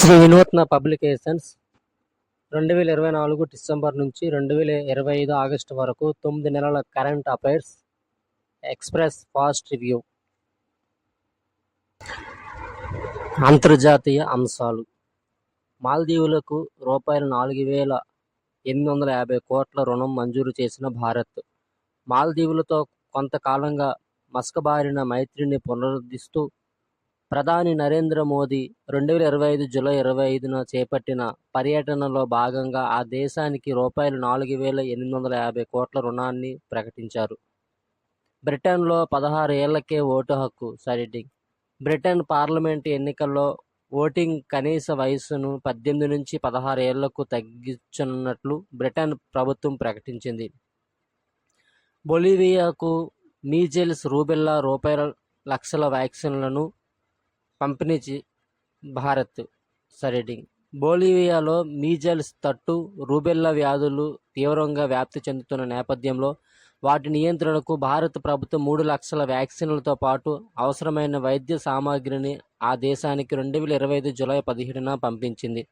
శ్రీ వినూత్న పబ్లికేషన్స్ రెండు వేల ఇరవై నాలుగు డిసెంబర్ నుంచి రెండు వేల ఇరవై ఐదు ఆగస్టు వరకు తొమ్మిది నెలల current affairs express fast review. అంతర్జాతీయ అంశాలు. మాల్దీవులకు రూపాయలు నాలుగు వేల ఎనిమిది వందల యాభై కోట్ల రుణం మంజూరు చేసిన భారత్. మాల్దీవులతో కొంతకాలంగా మసకబారిన మైత్రిని పునరుద్ధరిస్తూ ప్రధాని నరేంద్ర మోదీ రెండు వేల ఇరవై ఐదు జూలై ఇరవై ఐదున చేపట్టిన పర్యటనలో భాగంగా ఆ దేశానికి రూపాయలు నాలుగు వేల ఎనిమిది వందల యాభై కోట్ల రుణాన్ని ప్రకటించారు. బ్రిటన్లో పదహారు ఏళ్ళకే ఓటు హక్కు సైడింగ్ బ్రిటన్ పార్లమెంటు ఎన్నికల్లో ఓటింగ్ కనీస వయస్సును పద్దెనిమిది నుంచి పదహారు ఏళ్ళకు తగ్గించనున్నట్లు బ్రిటన్ ప్రభుత్వం ప్రకటించింది. బొలివియాకు మీజెల్స్ రూబెల్లా రూపాయల లక్షల వ్యాక్సిన్లను పంపిణీ భారత్. సరెడింగ్ బోలివియాలో మీజల్స్ తట్టు రూబెల్లా వ్యాధులు తీవ్రంగా వ్యాప్తి చెందుతున్న నేపథ్యంలో వాటి నియంత్రణకు భారత ప్రభుత్వం మూడు లక్షల వ్యాక్సిన్లతో పాటు అవసరమైన వైద్య సామాగ్రిని ఆ దేశానికి రెండు వేల ఇరవై ఐదు జూలై పదిహేడున పంపించింది.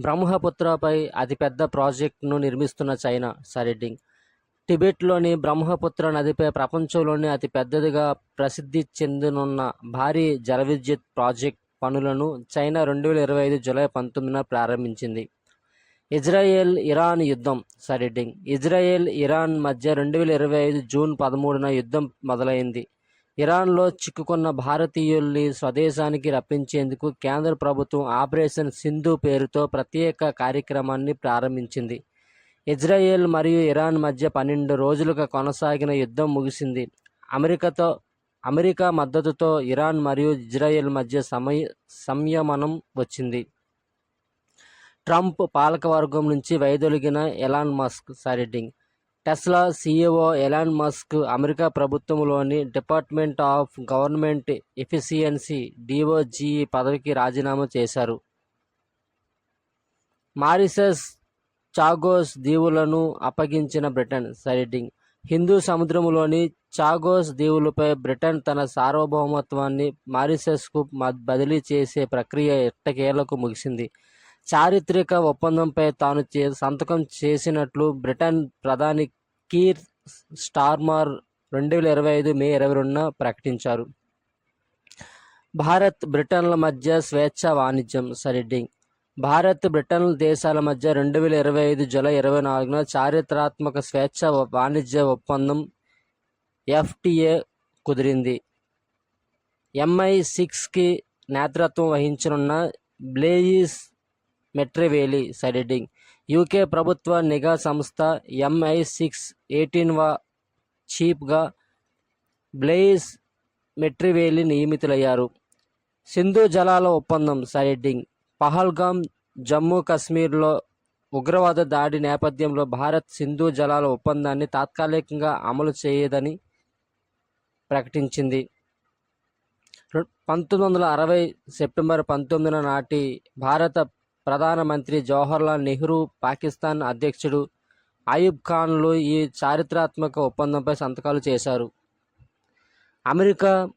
బ్రహ్మపుత్రపై అతిపెద్ద ప్రాజెక్టును నిర్మిస్తున్న చైనా. సరెడ్డింగ్ టిబెట్లోని బ్రహ్మపుత్ర నదిపై ప్రపంచంలోనే అతి పెద్దదిగా ప్రసిద్ధి చెందనున్న భారీ జలవిద్యుత్ ప్రాజెక్ట్ పనులను చైనా రెండు వేల ఇరవై ఐదు జూలై పంతొమ్మిదిన ప్రారంభించింది. ఇజ్రాయెల్ ఇరాన్ యుద్ధం సరిడ్డింగ్. ఇజ్రాయెల్ ఇరాన్ మధ్య రెండు వేల ఇరవై ఐదు జూన్ పదమూడున యుద్ధం మొదలైంది. ఇరాన్లో చిక్కుకున్న భారతీయుల్ని స్వదేశానికి రప్పించేందుకు కేంద్ర ప్రభుత్వం ఆపరేషన్ సింధు పేరుతో ప్రత్యేక కార్యక్రమాన్ని ప్రారంభించింది. ఇజ్రాయెల్ మరియు ఇరాన్ మధ్య పన్నెండు రోజులుగా కొనసాగిన యుద్ధం ముగిసింది. అమెరికాతో అమెరికా మద్దతుతో ఇరాన్ మరియు ఇజ్రాయెల్ మధ్య సమయ సంయమనం వచ్చింది. ట్రంప్ పాలకవర్గం నుంచి వైదొలిగిన Elon Musk సరెడ్డింగ్ Tesla CEO Elon Musk America ప్రభుత్వంలోని department of government efficiency DOG పదవికి రాజీనామా చేశారు. మారిసస్ చాగోస్ దీవులను అప్పగించిన బ్రిటన్. సైడింగ్ హిందూ సముద్రంలోని చాగోస్ దీవులపై బ్రిటన్ తన సార్వభౌమత్వాన్ని మారిసస్కు బదిలీ చేసే ప్రక్రియ ఎట్టకేలకు ముగిసింది. చారిత్రక ఒప్పందంపై తాను చే సంతకం చేసినట్లు బ్రిటన్ ప్రధాని కీర్ స్టార్మార్ రెండు వేల ఇరవై ఐదు మే ఇరవై రెండున ప్రకటించారు. భారత్ బ్రిటన్ల మధ్య స్వేచ్ఛ వాణిజ్యం. సరిడ్డింగ్ భారత్ బ్రిటన్ దేశాల మధ్య రెండు వేల ఇరవై ఐదు జూలై ఇరవై నాలుగున చారిత్రాత్మక స్వేచ్ఛ వాణిజ్య ఒప్పందం ఎఫ్టిఏ కుదిరింది. ఎంఐ సిక్స్కి నేతృత్వం వహించనున్న బ్లేయిస్ మెట్రివేలి సైడింగ్ యూకే ప్రభుత్వ నిఘా సంస్థ ఎంఐ సిక్స్ ఎయిటీన్వ చీఫ్గా బ్లేయిస్ మెట్రివేలి నియమితులయ్యారు. సింధు జలాల ఒప్పందం సైడింగ్ పహల్గామ్ జమ్మూ కాశ్మీర్లో ఉగ్రవాద దాడి నేపథ్యంలో భారత్ సింధు జలాల ఒప్పందాన్ని తాత్కాలికంగా అమలు చేయదని ప్రకటించింది. పంతొమ్మిది వందల అరవై సెప్టెంబర్ పంతొమ్మిదిన నాటి భారత ప్రధానమంత్రి జవహర్లాల్ నెహ్రూ పాకిస్తాన్ అధ్యక్షుడు అయూబ్ ఖాన్లు ఈ చారిత్రాత్మక ఒప్పందంపై సంతకాలు చేశారు. అమెరికా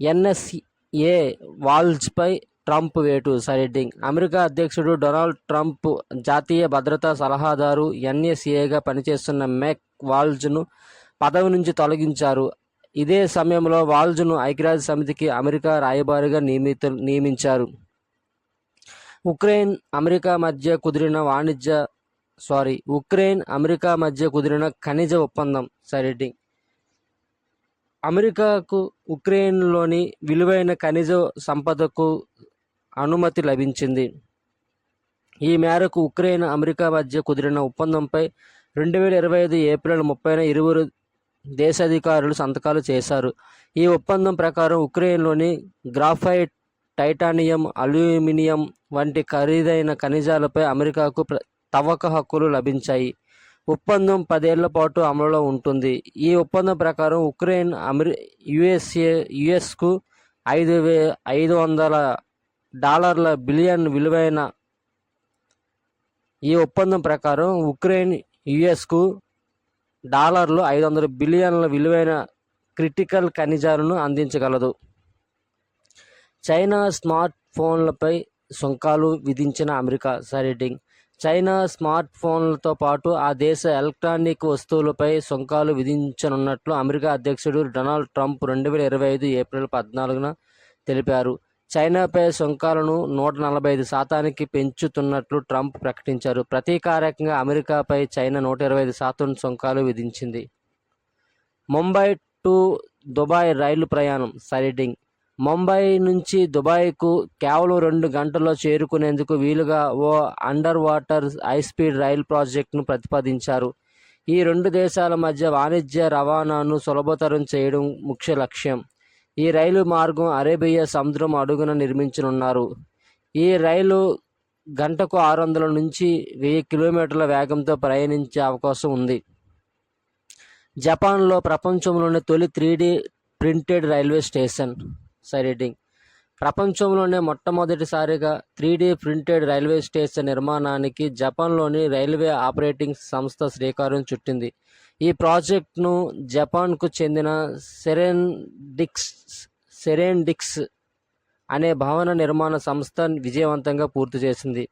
ఎన్ఎస్ఏ వాల్జ్పై ట్రంప్ వేటు సరెడ్డింగ్. అమెరికా అధ్యక్షుడు డొనాల్డ్ ట్రంప్ జాతీయ భద్రతా సలహాదారు ఎన్ఎస్ఏగా పనిచేస్తున్న మెక్ వాల్జ్ను పదవి నుంచి తొలగించారు. ఇదే సమయంలో వాల్జ్ను ఐక్యరాజ్య సమితికి అమెరికా రాయబారిగా నియమిత నియమించారు. ఉక్రెయిన్ అమెరికా మధ్య కుదిరిన వాణిజ్య సారీ ఉక్రెయిన్ అమెరికా మధ్య కుదిరిన ఖనిజ ఒప్పందం సరెడ్డింగ్. అమెరికాకు ఉక్రెయిన్లోని విలువైన ఖనిజ సంపదకు అనుమతి లభించింది. ఈ మేరకు ఉక్రెయిన్ అమెరికా మధ్య కుదిరిన ఒప్పందంపై రెండు వేల ఇరవై ఐదు ఏప్రిల్ ముప్పైన ఇరువురు దేశాధికారులు సంతకాలు చేశారు. ఈ ఒప్పందం ప్రకారం ఉక్రెయిన్లోని గ్రాఫైట్ టైటానియం అల్యూమినియం వంటి ఖరీదైన ఖనిజాలపై అమెరికాకు తవ్వక హక్కులు లభించాయి. ఒప్పందం పదేళ్ళ పాటు అమలులో ఉంటుంది. ఈ ఒప్పందం ప్రకారం ఉక్రెయిన్ అమెరి యుఎస్ఏ యుఎస్కు ఐదు వే ఐదు వందల డాలర్ల బిలియన్ విలువైన ఈ ఒప్పందం ప్రకారం ఉక్రెయిన్ యుఎస్కు డాలర్లు ఐదు వందల బిలియన్ల విలువైన క్రిటికల్ ఖనిజాలను అందించగలదు. చైనా స్మార్ట్ ఫోన్లపై సుంకాలు విధించిన అమెరికా. సైడింగ్ చైనా స్మార్ట్ ఫోన్లతో పాటు ఆ దేశ ఎలక్ట్రానిక్ వస్తువులపై సుంకాలు విధించనున్నట్లు అమెరికా అధ్యక్షుడు డొనాల్డ్ ట్రంప్ రెండు వేల ఇరవై ఐదు ఏప్రిల్ పద్నాలుగున తెలిపారు. చైనాపై సుంకాలను నూట నలభై ఐదు శాతానికి పెంచుతున్నట్లు ట్రంప్ ప్రకటించారు. ప్రతీకారకంగా అమెరికాపై చైనా నూట ఇరవై ఐదు శాతం సుంకాలు విధించింది. ముంబై టు దుబాయ్ రైలు ప్రయాణం సైడింగ్ ముంబై నుంచి దుబాయ్కు కేవలం రెండు గంటల్లో చేరుకునేందుకు వీలుగా ఓ under water high speed rail ప్రాజెక్టును ప్రతిపాదించారు. ఈ రెండు దేశాల మధ్య వాణిజ్య రవాణాను సులభతరం చేయడం ముఖ్య లక్ష్యం. ఈ రైలు మార్గం అరేబియా సముద్రం అడుగున నిర్మించనున్నారు. ఈ రైలు గంటకు ఆరు వందల నుంచి వెయ్యి కిలోమీటర్ల వేగంతో ప్రయాణించే అవకాశం ఉంది. జపాన్లో ప్రపంచంలోని తొలి త్రీ ప్రింటెడ్ రైల్వే స్టేషన్. సైడింగ్ ప్రపంచంలోనే మొట్టమొదటిసారిగా త్రీ ప్రింటెడ్ రైల్వే స్టేషన్ నిర్మాణానికి జపాన్లోని రైల్వే ఆపరేటింగ్ సంస్థ శ్రీకారం చుట్టింది. ఈ ప్రాజెక్టును జపాన్కు చెందిన సెరెన్డిక్స్ సెరెన్డిక్స్ అనే భవన నిర్మాణ సంస్థ విజయవంతంగా పూర్తి చేసింది.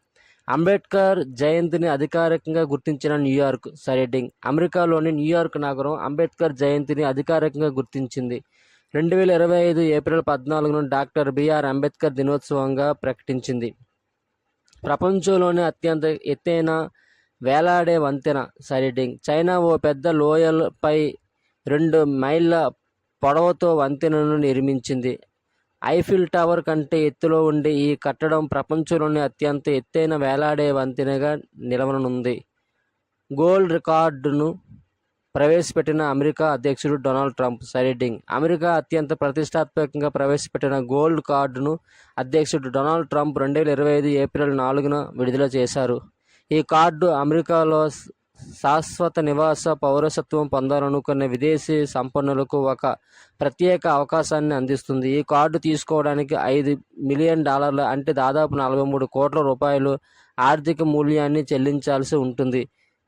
అంబేద్కర్ జయంతిని అధికారికంగా గుర్తించిన న్యూయార్క్ సరెడ్డింగ్ అమెరికాలోని న్యూయార్క్ నగరం అంబేద్కర్ జయంతిని అధికారికంగా గుర్తించింది. రెండు వేల ఇరవై ఐదు ఏప్రిల్ పద్నాలుగును డాక్టర్ బిఆర్ అంబేద్కర్ దినోత్సవంగా ప్రకటించింది. ప్రపంచంలోనే అత్యంత ఎత్తైన వేలాడే వంతెన సైడింగ్. చైనా ఓ పెద్ద లోయలపై రెండు మైళ్ళ పొడవతో వంతెనను నిర్మించింది. ఐఫిల్ టవర్ కంటే ఎత్తులో ఉండే ఈ కట్టడం ప్రపంచంలోనే అత్యంత ఎత్తైన వేలాడే వంతెనగా నిలవనుంది. గోల్డ్ రికార్డును ప్రవేశపెట్టిన అమెరికా అధ్యక్షుడు డొనాల్డ్ ట్రంప్ సైడింగ్ అమెరికా అత్యంత ప్రతిష్టాత్మకంగా ప్రవేశపెట్టిన గోల్డ్ కార్డును అధ్యక్షుడు డొనాల్డ్ ట్రంప్ రెండు వేల ఇరవై ఐదు ఏప్రిల్ నాలుగున విడుదల చేశారు. ఈ కార్డు అమెరికాలో శాశ్వత నివాస పౌరసత్వం పొందాలనుకునే విదేశీ సంపన్నులకు ఒక ప్రత్యేక అవకాశాన్ని అందిస్తుంది. ఈ కార్డు తీసుకోవడానికి ఐదు మిలియన్ డాలర్లు అంటే దాదాపు నలభై మూడు కోట్ల రూపాయలు ఆర్థిక మూల్యాన్ని చెల్లించాల్సి ఉంటుంది.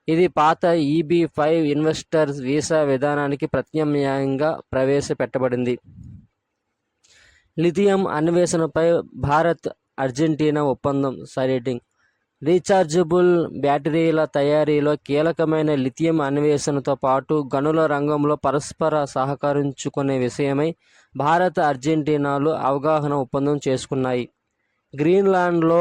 ఇది పాత ఈబీ ఫైవ్ ఇన్వెస్టర్స్ వీసా విధానానికి ప్రత్యామ్నాయంగా ప్రవేశపెట్టబడింది. లిథియం అన్వేషణపై భారత్ అర్జెంటీనా ఒప్పందం సరేటింగ్ రీఛార్జబుల్ బ్యాటరీల తయారీలో కీలకమైన లిథియం అన్వేషణతో పాటు గనుల రంగంలో పరస్పర సహకరించుకునే విషయమై భారత్ అర్జెంటీనాలు అవగాహన ఒప్పందం చేసుకున్నాయి. గ్రీన్లాండ్లో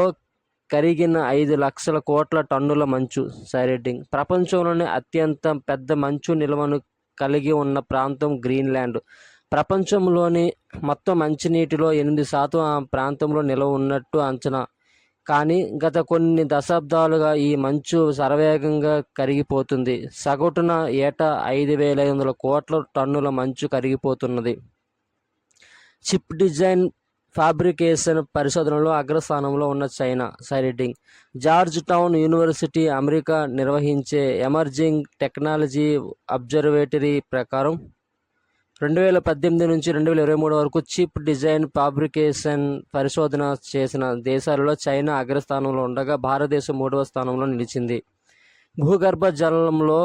కరిగిన ఐదు లక్షల కోట్ల టన్నుల మంచు సైరెడ్డింగ్. ప్రపంచంలోనే అత్యంత పెద్ద మంచు నిల్వను కలిగి ఉన్న ప్రాంతం గ్రీన్లాండ్. ప్రపంచంలోని మొత్తం మంచినీటిలో ఎనిమిది శాతం ఆ ప్రాంతంలో నిల్వ ఉన్నట్టు అంచనా. కానీ గత కొన్ని దశాబ్దాలుగా ఈ మంచు శరవేగంగా కరిగిపోతుంది. సగటున ఏటా ఐదు వేల ఐదు వందల కోట్ల టన్నుల మంచు కరిగిపోతున్నది. చిప్ డిజైన్ ఫ్యాబ్రికేషన్ పరిశోధనలో అగ్రస్థానంలో ఉన్న చైనా సైరెడ్డింగ్ జార్జ్ టౌన్ యూనివర్సిటీ అమెరికా నిర్వహించే ఎమర్జింగ్ టెక్నాలజీ అబ్జర్వేటరీ ప్రకారం రెండు వేల పద్దెనిమిది నుంచి రెండు వేల ఇరవై మూడు వరకు చిప్ డిజైన్ ఫ్యాబ్రికేషన్ పరిశోధన చేసిన దేశాలలో చైనా అగ్రస్థానంలో ఉండగా భారతదేశం మూడవ స్థానంలో నిలిచింది. భూగర్భ జలంలో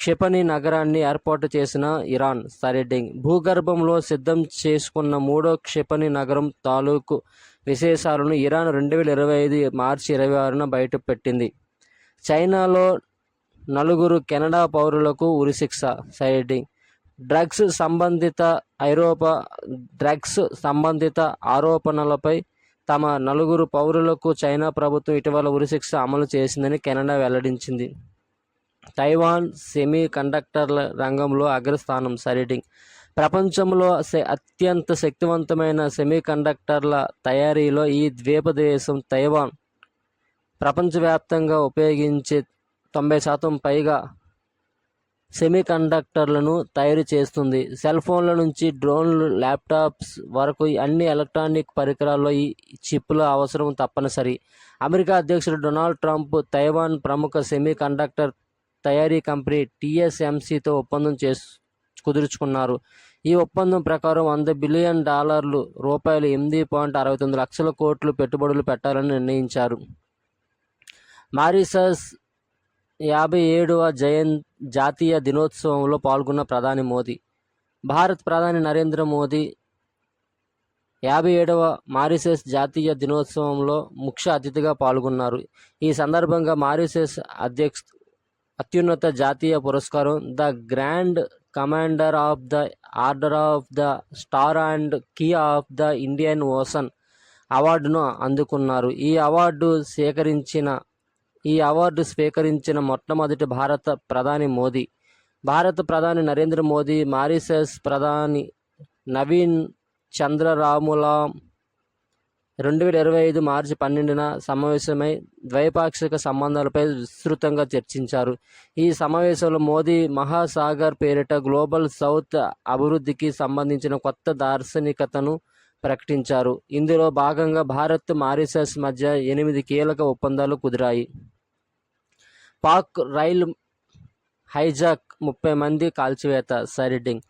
క్షిపణి నగరాన్ని ఏర్పాటు చేసిన ఇరాన్ సరెడ్డింగ్ భూగర్భంలో సిద్ధం చేసుకున్న మూడో క్షిపణి నగరం తాలూకు విశేషాలను ఇరాన్ రెండు వేల ఇరవై ఐదు మార్చి ఇరవై ఆరున బయటపెట్టింది. చైనాలో నలుగురు కెనడా పౌరులకు ఉరిశిక్ష సైడింగ్ డ్రగ్స్ సంబంధిత ఐరోపా డ్రగ్స్ సంబంధిత ఆరోపణలపై తమ నలుగురు పౌరులకు చైనా ప్రభుత్వం ఇటీవల ఉరిశిక్ష అమలు చేసిందని కెనడా వెల్లడించింది. తైవాన్ సెమీ కండక్టర్ల రంగంలో అగ్రస్థానం సైడింగ్ ప్రపంచంలో అత్యంత శక్తివంతమైన సెమీ కండక్టర్ల తయారీలో ఈ ద్వీపదేశం తైవాన్ ప్రపంచవ్యాప్తంగా ఉపయోగించే తొంభై శాతం పైగా సెమీ కండక్టర్లను తయారు చేస్తుంది. సెల్ ఫోన్ల నుంచి డ్రోన్లు ల్యాప్టాప్స్ వరకు అన్ని ఎలక్ట్రానిక్ పరికరాల్లో ఈ చిప్ల అవసరం తప్పనిసరి. అమెరికా అధ్యక్షుడు డొనాల్డ్ ట్రంప్ తైవాన్ ప్రముఖ సెమీ కండక్టర్ తయారీ కంపెనీ టీఎస్ఎంసీతో ఒప్పందం చేసు కుదుర్చుకున్నారు. ఈ ఒప్పందం ప్రకారం వంద బిలియన్ డాలర్లు రూపాయలు ఎనిమిది పాయింట్ అరవై తొమ్మిది లక్షల కోట్లు పెట్టుబడులు పెట్టాలని నిర్ణయించారు. మారిసస్ యాభై ఏడవ జయన్ జాతీయ దినోత్సవంలో పాల్గొన్న ప్రధాని మోదీ. భారత్ ప్రధాని నరేంద్ర మోదీ యాభై ఏడవ మారిసస్ జాతీయ దినోత్సవంలో ముఖ్య అతిథిగా పాల్గొన్నారు. ఈ సందర్భంగా మారిసస్ అధ్యక్ష అత్యున్నత జాతీయ పురస్కారం the grand commander of the order of the star and key of the Indian Ocean అవార్డును అందుకున్నారు. ఈ అవార్డు సేకరించిన ఈ అవార్డు స్వీకరించిన మొట్టమొదటి భారత ప్రధాని మోదీ. భారత ప్రధాని నరేంద్ర మోదీ మారిషస్ ప్రధాని నవీన్ చంద్రరాములాం రెండు వేల ఇరవై ఐదు మార్చి పన్నెండున సమావేశమై ద్వైపాక్షిక సంబంధాలపై విస్తృతంగా చర్చించారు. ఈ సమావేశంలో మోదీ మహాసాగర్ పేరిట గ్లోబల్ సౌత్ అభివృద్ధికి సంబంధించిన కొత్త దార్శనికతను ప్రకటించారు. ఇందులో భాగంగా భారత్ మారిషస్ మధ్య ఎనిమిది కీలక ఒప్పందాలు కుదిరాయి. పాక్ రైల్ హైజాక్ ముప్పై మంది కాల్చివేత సరిడింగ్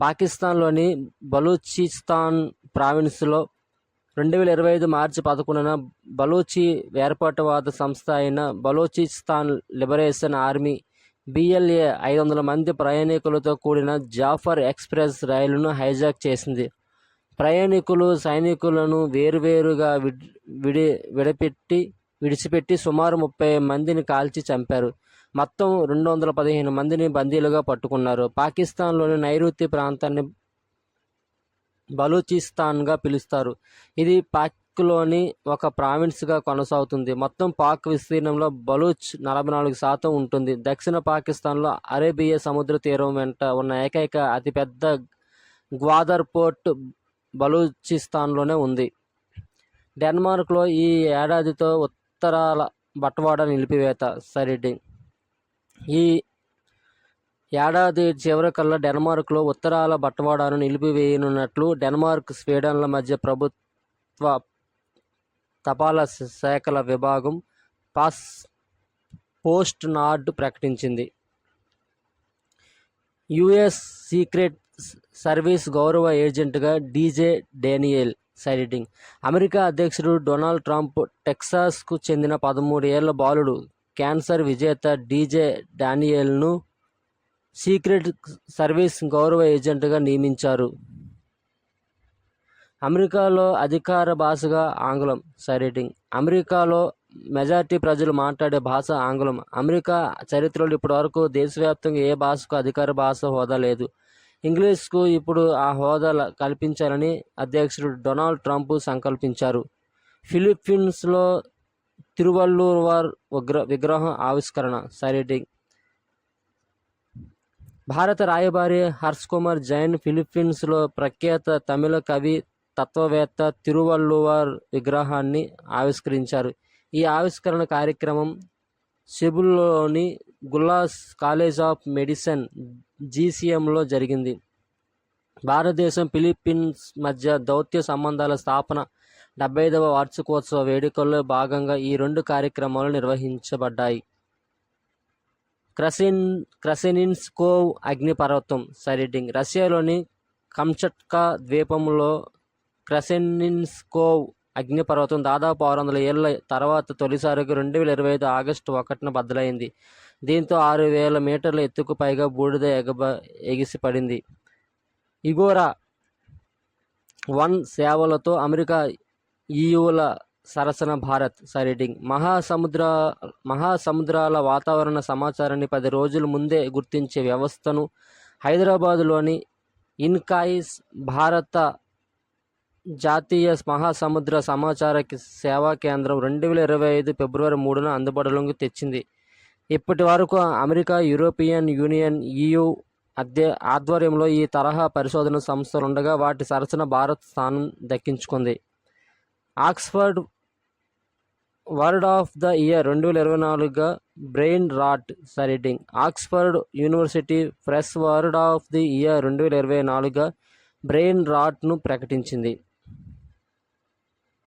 పాకిస్తాన్లోని బలూచిస్తాన్ ప్రావిన్స్లో రెండు వేల ఇరవై ఐదు మార్చి పదకొండున బలూచి వేర్పాటువాద సంస్థ అయిన బలూచిస్తాన్ లిబరేషన్ ఆర్మీ బిఎల్ఏ ఐదు వందల మంది ప్రయాణికులతో కూడిన జాఫర్ ఎక్స్ప్రెస్ రైలును హైజాక్ చేసింది. ప్రయాణికులు సైనికులను వేరువేరుగా విడి విడి విడపెట్టి విడిచిపెట్టి సుమారు ముప్పై మందిని కాల్చి చంపారు. మొత్తం రెండు వందల పదిహేను మందిని బందీలుగా పట్టుకున్నారు. పాకిస్తాన్లోని నైరుతి ప్రాంతాన్ని బలూచిస్తాన్గా పిలుస్తారు. ఇది పాక్లోని ఒక ప్రావిన్స్గా కొనసాగుతుంది. మొత్తం పాక్ విస్తీర్ణంలో బలూచ్ నలభై నాలుగు శాతం ఉంటుంది. దక్షిణ పాకిస్తాన్లో అరేబియా సముద్ర తీరం వెంట ఉన్న ఏకైక అతిపెద్ద గ్వాదర్ పోర్ట్ బలూచిస్తాన్లోనే ఉంది. డెన్మార్క్లో ఈ ఏడాదితో ఉత్తరాల బట్వాడా నిలిపివేత సరిడింగ్ ఈ ఏడాది చివరికల్లా డెన్మార్క్లో ఉత్తరాల బట్వాడాను నిలిపివేయనున్నట్లు డెన్మార్క్ స్వీడన్ల మధ్య ప్రభుత్వ తపాలా శాఖల విభాగం పాస్ పోస్ట్ నార్డ్ ప్రకటించింది. యుఎస్ సీక్రెట్ సర్వీస్ గౌరవ ఏజెంట్గా డీజే డేనియల్ సైడింగ్. అమెరికా అధ్యక్షుడు డొనాల్డ్ ట్రంప్ టెక్సాస్కు చెందిన పదమూడు ఏళ్ళ బాలుడు క్యాన్సర్ విజేత డీజే డానియల్ను సీక్రెట్ సర్వీస్ గౌరవ ఏజెంట్గా నియమించారు. అమెరికాలో అధికార భాషగా ఆంగ్లం సైడింగ్ అమెరికాలో మెజార్టీ ప్రజలు మాట్లాడే భాష ఆంగ్లం. అమెరికా చరిత్రలో ఇప్పటివరకు దేశవ్యాప్తంగా ఏ భాషకు అధికార భాష హోదా లేదు. ఇంగ్లీష్కు ఇప్పుడు ఆ హోదా కల్పించాలని అధ్యక్షుడు డొనాల్డ్ ట్రంప్ సంకల్పించారు. ఫిలిప్పీన్స్లో తిరువల్లూర్ ఉగ్ర విగ్రహం ఆవిష్కరణ సైడింగ్ భారత రాయబారి హర్ష్ కుమార్ జైన్ ఫిలిప్పీన్స్లో ప్రఖ్యాత తమిళ కవి తత్వవేత్త తిరువల్లువార్ విగ్రహాన్ని ఆవిష్కరించారు. ఈ ఆవిష్కరణ కార్యక్రమం సెబుల్లోని గుల్లాస్ కాలేజ్ ఆఫ్ మెడిసిన్ జీసీఎంలో జరిగింది. భారతదేశం ఫిలిప్పీన్స్ మధ్య దౌత్య సంబంధాల స్థాపన డెబ్బై ఐదవ వార్షికోత్సవ వేడుకల్లో భాగంగా ఈ రెండు కార్యక్రమాలు నిర్వహించబడ్డాయి. క్రసిన్ క్రసెనిన్స్కోవ్ అగ్నిపర్వతం సైడింగ్ రష్యాలోని కంచట్కా ద్వీపంలో క్రసెనిన్స్కోవ్ అగ్నిపర్వతం దాదాపు ఆరు వందల ఏళ్ళ తర్వాత తొలిసారిగా రెండు వేల ఇరవై ఐదు ఆగస్టు ఒకటిన బద్దలైంది. దీంతో ఆరు వేల మీటర్ల ఎత్తుకు పైగా బూడిద ఎగబ ఎగిసిపడింది. ఇగోరా వన్ సేవలతో అమెరికా ఈయుల సరసన భారత్ సైడింగ్ మహాసముద్ర మహాసముద్రాల వాతావరణ సమాచారాన్ని పది రోజుల ముందే గుర్తించే వ్యవస్థను హైదరాబాదులోని ఇన్కాయిస్ భారత జాతీయ మహాసముద్ర సమాచార సేవా కేంద్రం రెండు వేల ఇరవై ఐదు ఫిబ్రవరి మూడున అందుబాటులోకి తెచ్చింది. ఇప్పటి వరకు అమెరికా యూరోపియన్ యూనియన్ ఈయు అధ్య ఆధ్వర్యంలో ఈ తరహా పరిశోధన సంస్థలు ఉండగా వాటి సరసన భారత్ స్థానం దక్కించుకుంది. Oxford word of the year రెండు వేల ఇరవై నాలుగుగా brain rot siding Oxford university press word of the year రెండు వేల ఇరవై నాలుగుగా బ్రెయిన్ రాట్ను ప్రకటించింది.